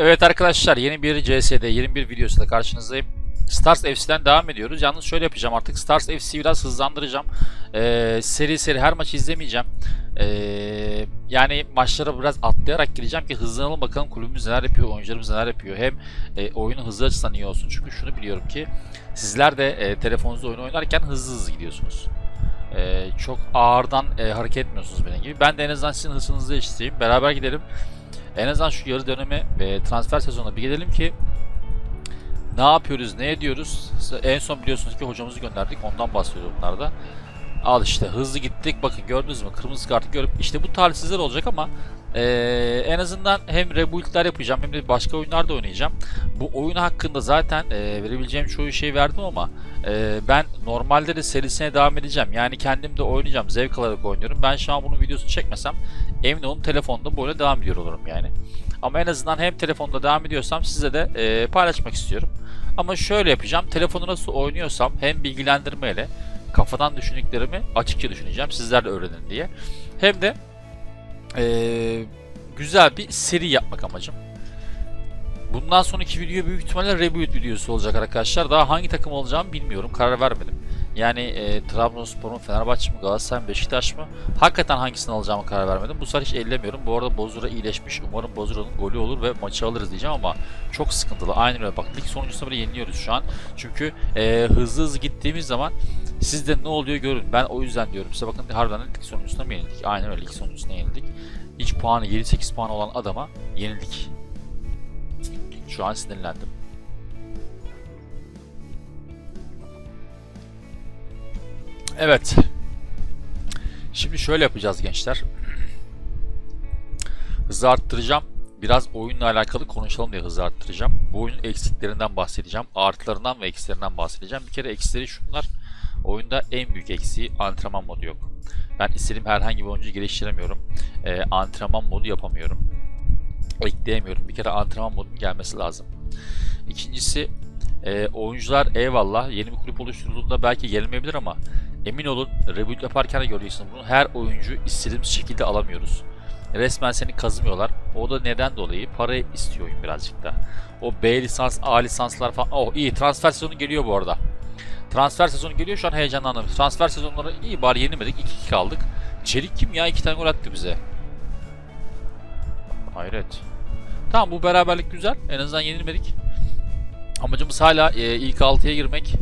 Evet arkadaşlar yeni bir CS'de yeni bir videosunda karşınızdayım. Stars FC'den devam ediyoruz. Yalnız şöyle yapacağım artık Stars FC'yi biraz hızlandıracağım. Ee, seri seri her maçı izlemeyeceğim. Ee, yani maçlara biraz atlayarak gireceğim ki hızlanalım bakalım kulübümüz neler yapıyor, oyuncularımız neler yapıyor. Hem e, oyunu hızlı açısından iyi olsun. Çünkü şunu biliyorum ki sizler de e, telefonunuzda oyun oynarken hızlı hızlı gidiyorsunuz. E, çok ağırdan e, hareket etmiyorsunuz benim gibi. Ben de en azından sizin hızınızı eşitleyeyim. Beraber gidelim. En azından şu yarı dönemi ve transfer sezonuna bir gidelim ki ne yapıyoruz, ne ediyoruz? En son biliyorsunuz ki hocamızı gönderdik. Ondan bahsediyorum bunlarda. Al işte hızlı gittik. Bakın gördünüz mü? Kırmızı kartı görüp işte bu talihsizler olacak ama eee, en azından hem rebuild'ler yapacağım hem de başka oyunlarda oynayacağım. Bu oyun hakkında zaten eee, verebileceğim çoğu şeyi verdim ama eee, ben normalde de serisine devam edeceğim. Yani kendim de oynayacağım. Zevk alarak oynuyorum. Ben şu an bunun videosunu çekmesem emin olun telefonda böyle devam ediyor olurum yani. Ama en azından hem telefonda devam ediyorsam size de eee, paylaşmak istiyorum. Ama şöyle yapacağım. Telefonu nasıl oynuyorsam hem bilgilendirmeyle kafadan düşündüklerimi açıkça düşüneceğim. Sizler de öğrenin diye. Hem de eee, güzel bir seri yapmak amacım. Bundan sonraki video büyük ihtimalle reboot videosu olacak arkadaşlar. Daha hangi takım olacağımı bilmiyorum. Karar vermedim. Yani e, Trabzonspor mu, Fenerbahçe mi, Galatasaray mı, Beşiktaş mı? Hakikaten hangisini alacağımı karar vermedim. Bu sefer hiç ellemiyorum. Bu arada Bozura iyileşmiş. Umarım Bozura'nın golü olur ve maçı alırız diyeceğim ama çok sıkıntılı. Aynen öyle. Bak lig sonuncusunda bile yeniliyoruz şu an. Çünkü e, hızlı hızlı gittiğimiz zaman siz de ne oluyor görün. Ben o yüzden diyorum size bakın harbiden lig sonuncusunda mı yenildik? Aynen öyle lig sonuncusunda yenildik. Hiç puanı 7-8 puan olan adama yenildik. Şu an sinirlendim. Evet. Şimdi şöyle yapacağız gençler. Hızı arttıracağım. Biraz oyunla alakalı konuşalım diye hızı arttıracağım. Bu oyunun eksiklerinden bahsedeceğim. Artılarından ve eksilerinden bahsedeceğim. Bir kere eksileri şunlar. Oyunda en büyük eksiği antrenman modu yok. Ben istediğim herhangi bir oyuncuyu geliştiremiyorum. Ee, antrenman modu yapamıyorum. Ekleyemiyorum. Bir kere antrenman modunun gelmesi lazım. İkincisi e, oyuncular eyvallah yeni bir kulüp oluşturulduğunda belki gelmeyebilir ama emin olun reboot yaparken de göreceksiniz bunu. Her oyuncu istediğimiz şekilde alamıyoruz. Resmen seni kazımıyorlar. O da neden dolayı? Para istiyor birazcık da. O B lisans, A lisanslar falan. Oh iyi transfer sezonu geliyor bu arada. Transfer sezonu geliyor şu an heyecanlandım. Transfer sezonları iyi bari yenilmedik. 2-2 kaldık. Çelik kim ya? 2 tane gol attı bize. Hayret. Tamam bu beraberlik güzel. En azından yenilmedik. Amacımız hala e, ilk 6'ya girmek.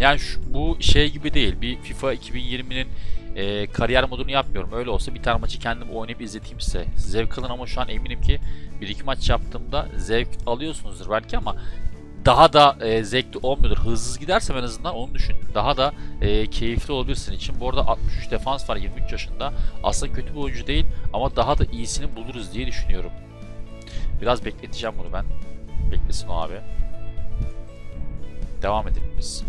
Yani şu, bu şey gibi değil. Bir FIFA 2020'nin e, kariyer modunu yapmıyorum. Öyle olsa bir tane maçı kendim oynayıp izleteyim size. Zevk alın ama şu an eminim ki bir iki maç yaptığımda zevk alıyorsunuzdur belki ama daha da e, zevkli olmuyordur. Hızsız gidersem en azından onu düşün. Daha da e, keyifli olabilirsin için. Bu arada 63 defans var 23 yaşında. Aslında kötü bir oyuncu değil ama daha da iyisini buluruz diye düşünüyorum. Biraz bekleteceğim bunu ben. Beklesin o abi. Devam edelim biz.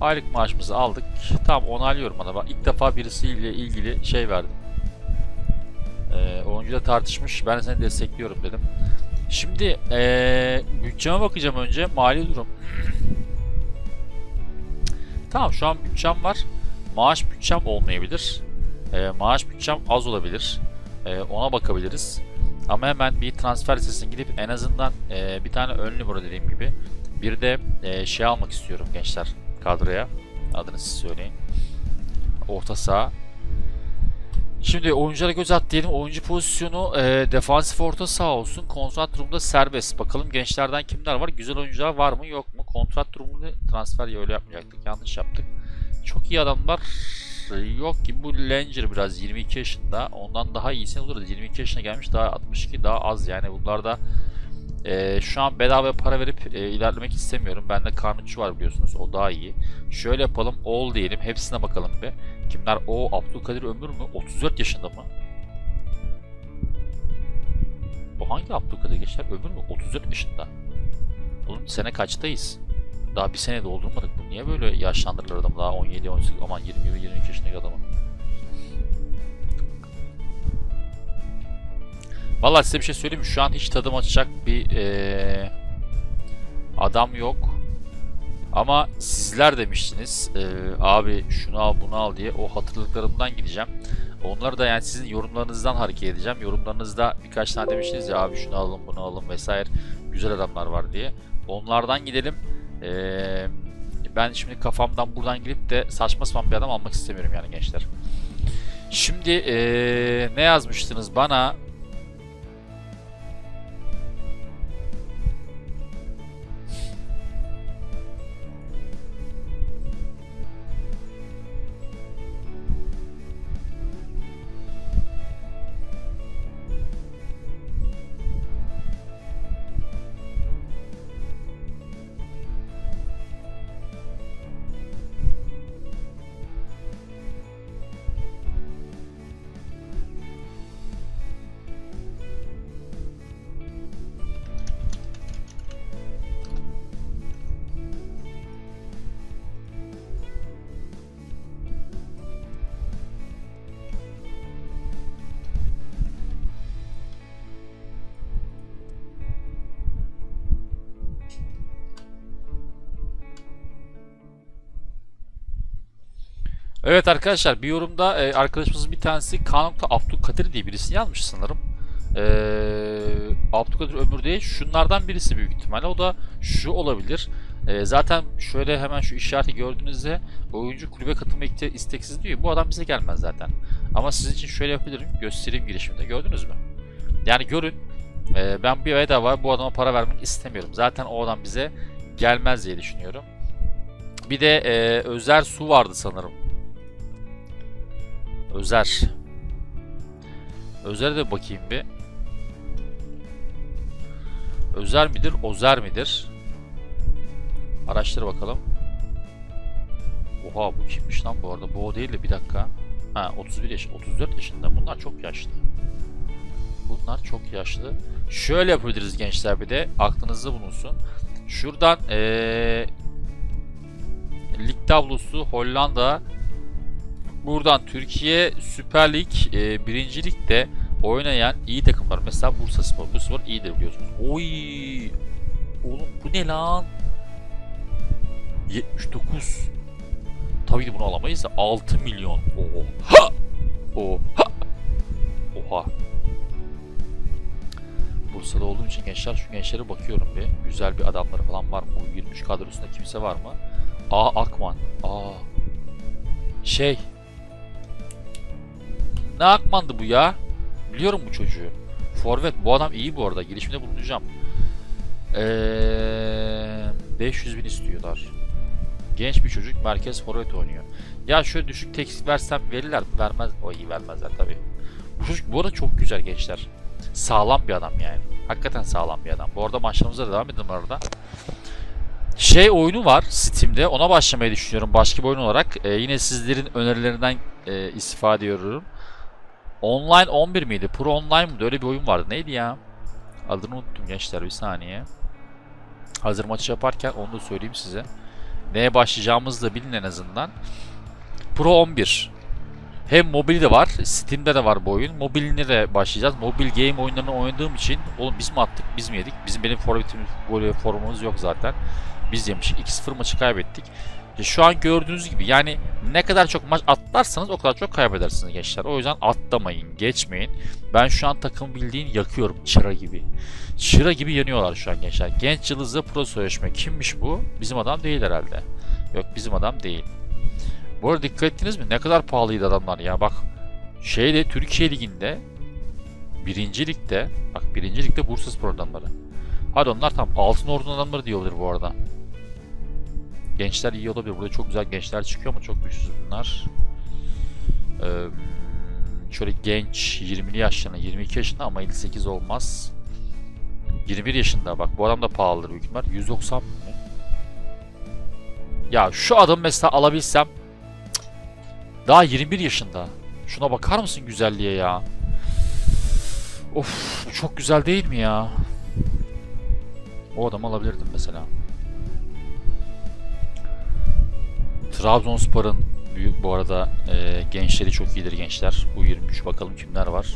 Aylık maaşımızı aldık. Tamam onaylıyorum bana. Bak ilk defa birisiyle ilgili şey verdim. Oyuncuyla tartışmış. Ben seni destekliyorum dedim. Şimdi ee, bütçeme bakacağım önce. Mali durum. tamam şu an bütçem var. Maaş bütçem olmayabilir. Ee, maaş bütçem az olabilir. Ee, ona bakabiliriz. Ama hemen bir transfer listesine gidip en azından ee, bir tane ön numara dediğim gibi bir de ee, şey almak istiyorum gençler kadroya. Adını siz söyleyin. Orta saha. Şimdi oyunculara göz at diyelim. Oyuncu pozisyonu e, defansif orta saha olsun. Kontrat durumunda serbest. Bakalım gençlerden kimler var? Güzel oyuncular var mı yok mu? Kontrat durumunda transfer ya öyle yapmayacaktık. Yanlış yaptık. Çok iyi adamlar yok ki. Bu Langer biraz 22 yaşında. Ondan daha iyisini buluruz. 22 yaşına gelmiş daha 62 daha az yani. Bunlar da e, şu an bedava para verip e, ilerlemek istemiyorum. Bende Karnuççu var biliyorsunuz. O daha iyi. Şöyle yapalım. All diyelim. Hepsine bakalım bir. Kimler? O Abdülkadir Ömür mü? 34 yaşında mı? Bu hangi Abdülkadir gençler? Ömür mü? 34 yaşında. Oğlum sene kaçtayız? Daha bir sene doldurmadık bu. Niye böyle yaşlandırırlar adamı daha 17, 18, aman 20, 22 yaşındaki adamı? Vallahi size bir şey söyleyeyim? Şu an hiç tadım açacak bir eee, adam yok. Ama sizler demiştiniz eee, abi şunu al bunu al diye o hatırladıklarımdan gideceğim. Onları da yani sizin yorumlarınızdan hareket edeceğim. Yorumlarınızda birkaç tane demiştiniz ya abi şunu alın bunu alın vesaire güzel adamlar var diye. Onlardan gidelim. Ee, ben şimdi kafamdan buradan girip de saçma sapan bir adam almak istemiyorum yani gençler. Şimdi ee, ne yazmıştınız bana? Evet arkadaşlar bir yorumda e, arkadaşımızın bir tanesi K.Abdülkadir diye birisi yazmış sanırım. E, Abdülkadir Ömür değil şunlardan birisi büyük ihtimalle o da şu olabilir. E, zaten şöyle hemen şu işareti gördüğünüzde oyuncu kulübe katılma iste- isteksiz diyor. Bu adam bize gelmez zaten. Ama sizin için şöyle yapabilirim. Göstereyim girişimde. Gördünüz mü? Yani görün. E, ben bir bedava bu adama para vermek istemiyorum. Zaten o adam bize gelmez diye düşünüyorum. Bir de e, Özer Su vardı sanırım. Özer. Özer'e de bakayım bir. Özer midir, Ozer midir? Araştır bakalım. Oha bu kimmiş lan bu arada? Bu o değil de bir dakika. Ha 31 yaş, 34 yaşında. Bunlar çok yaşlı. Bunlar çok yaşlı. Şöyle yapabiliriz gençler bir de. Aklınızda bulunsun. Şuradan ee, lig tablosu Hollanda Buradan Türkiye Süper Lig e, 1. Lig'de oynayan iyi takımlar. Mesela Bursa Spor. Bursa Spor iyidir biliyorsunuz. Oy! Oğlum bu ne lan? 79. Tabii ki bunu alamayız da 6 milyon. Oha! Oha! Oha! Bursa'da olduğum için gençler şu gençlere bakıyorum bir. Güzel bir adamları falan var mı? Bu 23 kadrosunda kimse var mı? Aa Akman. Aa. Şey, ne Akman'dı bu ya? Biliyorum bu çocuğu. Forvet. Bu adam iyi bu arada. Girişimde bulunacağım. Ee, 500 bin istiyorlar. Genç bir çocuk merkez forvet oynuyor. Ya şöyle düşük tekstil versem verirler mi? Vermez. O iyi vermezler tabii. Bu çocuk bu arada çok güzel gençler. Sağlam bir adam yani. Hakikaten sağlam bir adam. Bu arada maçlarımıza devam edelim arada. Şey oyunu var Steam'de. Ona başlamayı düşünüyorum başka bir oyun olarak. Ee, yine sizlerin önerilerinden e, istifade ediyorum. Online 11 miydi? Pro Online mıydı? Öyle bir oyun vardı. Neydi ya? Adını unuttum gençler bir saniye. Hazır maçı yaparken onu da söyleyeyim size. Neye başlayacağımızı da bilin en azından. Pro 11. Hem mobili de var. Steam'de de var bu oyun. Mobiline de başlayacağız. Mobil game oyunlarını oynadığım için oğlum biz mi attık biz mi yedik? Bizim benim forvetimiz, golü formumuz yok zaten. Biz yemişik. 2-0 maçı kaybettik. Şu an gördüğünüz gibi yani ne kadar çok maç atlarsanız o kadar çok kaybedersiniz gençler. O yüzden atlamayın, geçmeyin. Ben şu an takım bildiğin yakıyorum çıra gibi. Çıra gibi yanıyorlar şu an gençler. Genç Yıldız'da pro sözleşme. Kimmiş bu? Bizim adam değil herhalde. Yok bizim adam değil. Bu arada dikkat ettiniz mi? Ne kadar pahalıydı adamlar ya. Bak şeyde Türkiye Ligi'nde birinci ligde bak birinci ligde Bursaspor adamları. Hadi onlar tam altın ordunun adamları diye olabilir bu arada. Gençler iyi olabilir. Burada çok güzel gençler çıkıyor ama çok güçsüz bunlar. Ee, şöyle genç 20'li yaşlarında 22 yaşında ama 58 olmaz. 21 yaşında bak bu adam da pahalıdır büyük ihtimal. 190 mı? Ya şu adam mesela alabilsem daha 21 yaşında. Şuna bakar mısın güzelliğe ya? Of çok güzel değil mi ya? O adamı alabilirdim mesela. Trabzonspor'un büyük bu arada e, gençleri çok iyidir gençler. Bu 23 bakalım kimler var.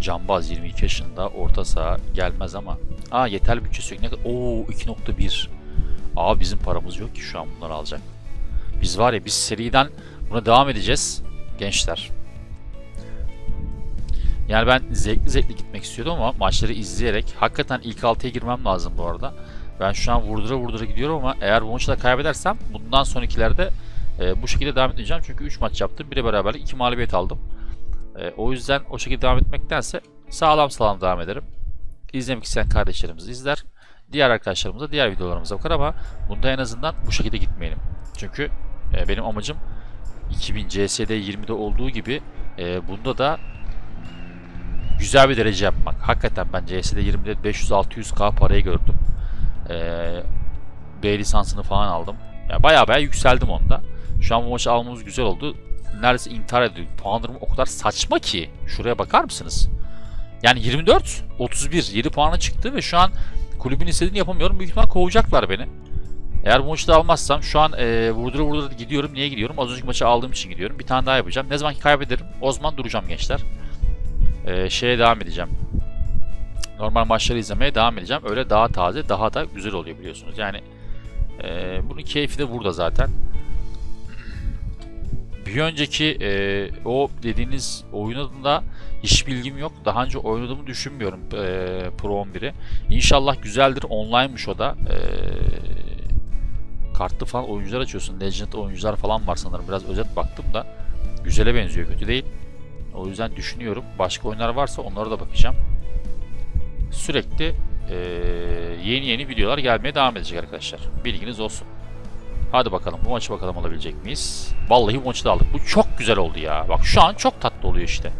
Cambaz 22 yaşında orta saha gelmez ama. Aa yeterli bütçesi yok. Ne kadar? Oo 2.1. Abi bizim paramız yok ki şu an bunları alacak. Biz var ya biz seriden buna devam edeceğiz gençler. Yani ben zevkli zevkli gitmek istiyordum ama maçları izleyerek hakikaten ilk 6'ya girmem lazım bu arada. Ben şu an vurdura vurdura gidiyorum ama eğer bu maçı da kaybedersem bundan sonrakilerde e, bu şekilde devam edeceğim. Çünkü 3 maç yaptım. Biri beraberlik, 2 mağlubiyet aldım. E, o yüzden o şekilde devam etmektense sağlam sağlam devam ederim. İzlemek isteyen kardeşlerimiz izler. Diğer arkadaşlarımız da diğer videolarımıza bakar ama bunda en azından bu şekilde gitmeyelim. Çünkü e, benim amacım 2000 CS'de 20'de olduğu gibi e, bunda da güzel bir derece yapmak. Hakikaten ben CS'de 20'de 500-600k parayı gördüm. E, B lisansını falan aldım. Yani bayağı bayağı yükseldim onda. Şu an bu maçı almamız güzel oldu. Neredeyse intihar ediyor. Puan durumu o kadar saçma ki. Şuraya bakar mısınız? Yani 24, 31, 7 puana çıktı ve şu an kulübün istediğini yapamıyorum. Büyük ihtimal kovacaklar beni. Eğer bu maçı da almazsam şu an e, vurdura vurdura gidiyorum. Niye gidiyorum? Az önceki maçı aldığım için gidiyorum. Bir tane daha yapacağım. Ne zaman ki kaybederim o zaman duracağım gençler. E, şeye devam edeceğim. Normal maçları izlemeye devam edeceğim. Öyle daha taze, daha da güzel oluyor biliyorsunuz. Yani e, bunun keyfi de burada zaten. Bir önceki e, o dediğiniz oyununda hiç bilgim yok. Daha önce oynadığımı düşünmüyorum e, Pro 11'i. İnşallah güzeldir. Online'mış o da. E, kartlı falan oyuncular açıyorsun. Legend oyuncular falan var sanırım. Biraz özet baktım da. Güzele benziyor. Kötü değil. O yüzden düşünüyorum. Başka oyunlar varsa onlara da bakacağım. Sürekli e, yeni yeni videolar gelmeye devam edecek arkadaşlar. Bilginiz olsun. Hadi bakalım bu maçı bakalım alabilecek miyiz? Vallahi bu maçı da aldık. Bu çok güzel oldu ya. Bak şu an çok tatlı oluyor işte.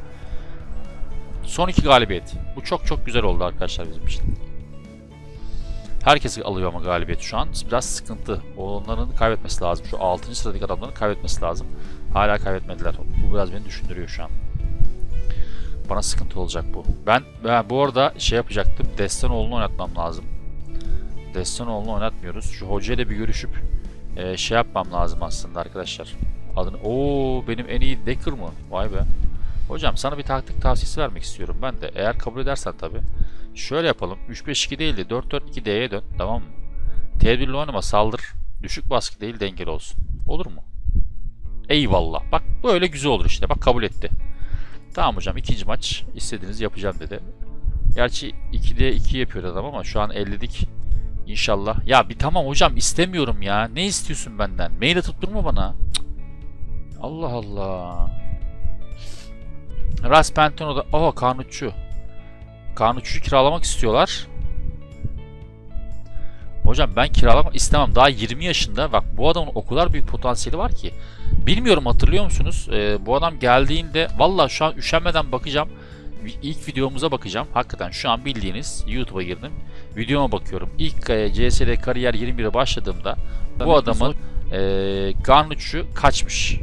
Son iki galibiyet. Bu çok çok güzel oldu arkadaşlar bizim için. Herkes alıyor ama galibiyet şu an. Biraz sıkıntı. Onların kaybetmesi lazım. Şu 6. sıradaki adamların kaybetmesi lazım. Hala kaybetmediler. Bu biraz beni düşündürüyor şu an. Bana sıkıntı olacak bu. Ben, ben bu arada şey yapacaktım. Destanoğlu'nu oynatmam lazım. Destanoğlu'nu oynatmıyoruz. Şu hocayla bir görüşüp e, şey yapmam lazım aslında arkadaşlar. Adını... Oo benim en iyi Decker mı? Vay be. Hocam sana bir taktik tavsiyesi vermek istiyorum ben de. Eğer kabul edersen tabi. Şöyle yapalım. 3-5-2 değil de 4-4-2-D'ye dön. Tamam mı? Tedbirli oynama saldır. Düşük baskı değil dengeli olsun. Olur mu? Eyvallah. Bak böyle güzel olur işte. Bak kabul etti. Tamam hocam ikinci maç istediğinizi yapacağım dedi. Gerçi 2'de 2 yapıyor adam ama şu an 50'lik. İnşallah. Ya bir tamam hocam istemiyorum ya. Ne istiyorsun benden? Mail atıp durma bana. Cık. Allah Allah. Ras Panteno'da... Aa Karnutçu. Karnutçu'yu kiralamak istiyorlar. Hocam ben kiralamak istemem. Daha 20 yaşında. Bak bu adamın o kadar büyük potansiyeli var ki. Bilmiyorum hatırlıyor musunuz? Ee, bu adam geldiğinde... Valla şu an üşenmeden bakacağım. İlk videomuza bakacağım. Hakikaten şu an bildiğiniz YouTube'a girdim. Videoma bakıyorum. İlk CS'de kariyer 21'e başladığımda bu adamın e, Garnuç'u kaçmış.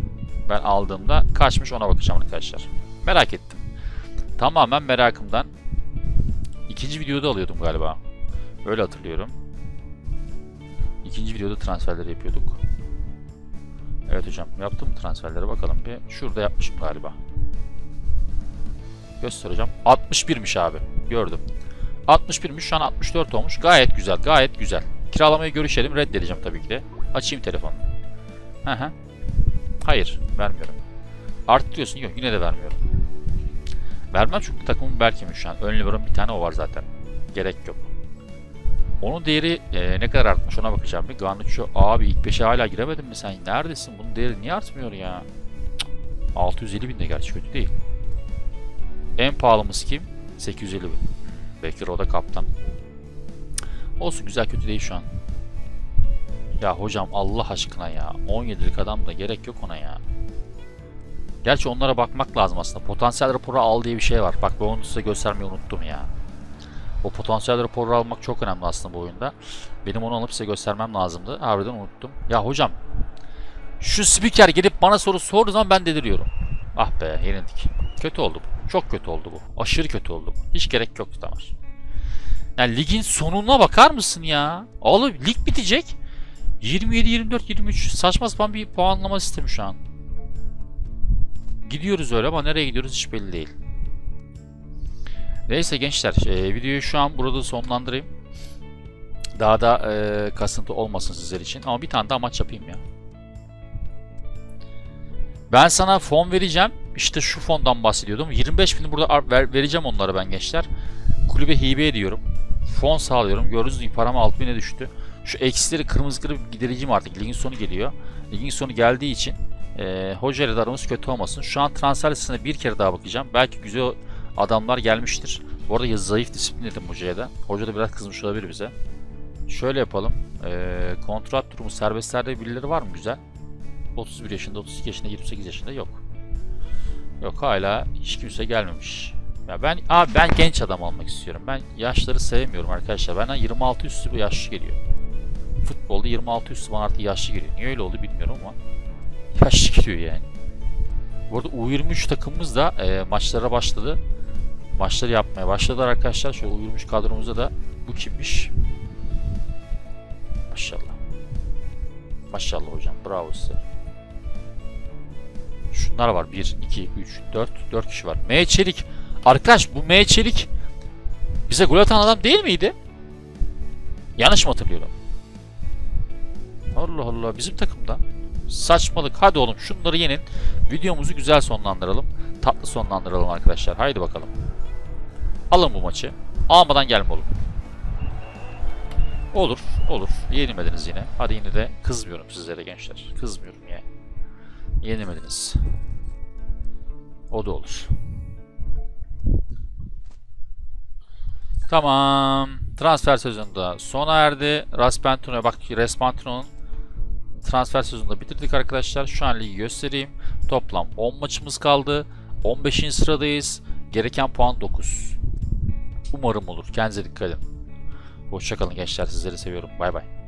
Ben aldığımda kaçmış ona bakacağım arkadaşlar. Merak ettim. Tamamen merakımdan. İkinci videoda alıyordum galiba. Öyle hatırlıyorum. İkinci videoda transferleri yapıyorduk. Evet hocam yaptım mı transferleri bakalım bir. Şurada yapmışım galiba. Göster hocam. 61'miş abi. Gördüm. 61'miş şu an 64 olmuş. Gayet güzel gayet güzel. Kiralamayı görüşelim reddedeceğim tabii ki de. Açayım telefonu. Hı. Hayır vermiyorum. Art diyorsun yok yine de vermiyorum. Vermem çünkü takımın Berke'miş şu an. Ön libero'nun bir tane o var zaten. Gerek yok. Onun değeri e, ne kadar artmış ona bakacağım bir. Garnuccio abi ilk 5'e hala giremedin mi sen? Neredesin? Bunun değeri niye artmıyor ya? Cık. 650 bin de gerçi kötü değil. En pahalımız kim? 850 bin. Bekir o kaptan. Olsun güzel kötü değil şu an. Ya hocam Allah aşkına ya. 17'lik adam da gerek yok ona ya. Gerçi onlara bakmak lazım aslında. Potansiyel raporu al diye bir şey var. Bak ben onu size göstermeyi unuttum ya. O potansiyel raporu almak çok önemli aslında bu oyunda. Benim onu alıp size göstermem lazımdı. Harbiden unuttum. Ya hocam. Şu spiker gelip bana soru sorduğu zaman ben deliriyorum. Ah be yenildik. Kötü oldu bu. Çok kötü oldu bu. Aşırı kötü oldu bu. Hiç gerek yoktu Tamer. Yani ligin sonuna bakar mısın ya? Oğlum lig bitecek. 27, 24, 23 saçma sapan bir puanlama sistemi şu an. Gidiyoruz öyle ama nereye gidiyoruz hiç belli değil. Neyse gençler e, videoyu şu an burada sonlandırayım. Daha da e, kasıntı olmasın sizler için. Ama bir tane daha maç yapayım ya. Ben sana fon vereceğim. İşte şu fondan bahsediyordum. 25 bin burada ver- vereceğim onlara ben gençler. Kulübe hibe ediyorum. Fon sağlıyorum. Gördüğünüz gibi param 6000'e düştü. Şu eksileri kırmızıları gidereceğim artık. Ligin sonu geliyor. Ligin sonu geldiği için e, hoca ile aramız kötü olmasın. Şu an transfer listesine bir kere daha bakacağım. Belki güzel adamlar gelmiştir. Bu arada zayıf disiplin dedim hocaya da. Hoca da biraz kızmış olabilir bize. Şöyle yapalım. E, kontrat durumu serbestlerde birileri var mı güzel? 31 yaşında, 32 yaşında, 28 yaşında yok. Yok hala hiç kimse gelmemiş. Ya ben abi ben genç adam almak istiyorum. Ben yaşları sevmiyorum arkadaşlar. Bana 26 üstü bu yaşlı geliyor. Futbolda 26 üstü bana artık yaşlı geliyor. Niye öyle oldu bilmiyorum ama yaşlı geliyor yani. Bu arada U23 takımımız da e, maçlara başladı. Maçları yapmaya başladılar arkadaşlar. Şu U23 kadromuzda da bu kimmiş? Maşallah. Maşallah hocam. Bravo size. Şunlar var. 1, 2, 3, 4. 4 kişi var. M. Çelik. Arkadaş bu M. Çelik bize gol atan adam değil miydi? Yanlış mı hatırlıyorum? Allah Allah bizim takımda. Saçmalık. Hadi oğlum şunları yenin. Videomuzu güzel sonlandıralım. Tatlı sonlandıralım arkadaşlar. Haydi bakalım. Alın bu maçı. Almadan gelme oğlum. Olur, olur. Yenilmediniz yine. Hadi yine de kızmıyorum sizlere gençler. Kızmıyorum yani. Yenilmediniz. O da olur. Tamam. Transfer sezonunda sona erdi. Raspentino'ya bak Raspentino'nun transfer sezonunda bitirdik arkadaşlar. Şu an ligi göstereyim. Toplam 10 maçımız kaldı. 15. sıradayız. Gereken puan 9. Umarım olur. Kendinize dikkat edin. Hoşçakalın gençler. Sizleri seviyorum. Bay bay.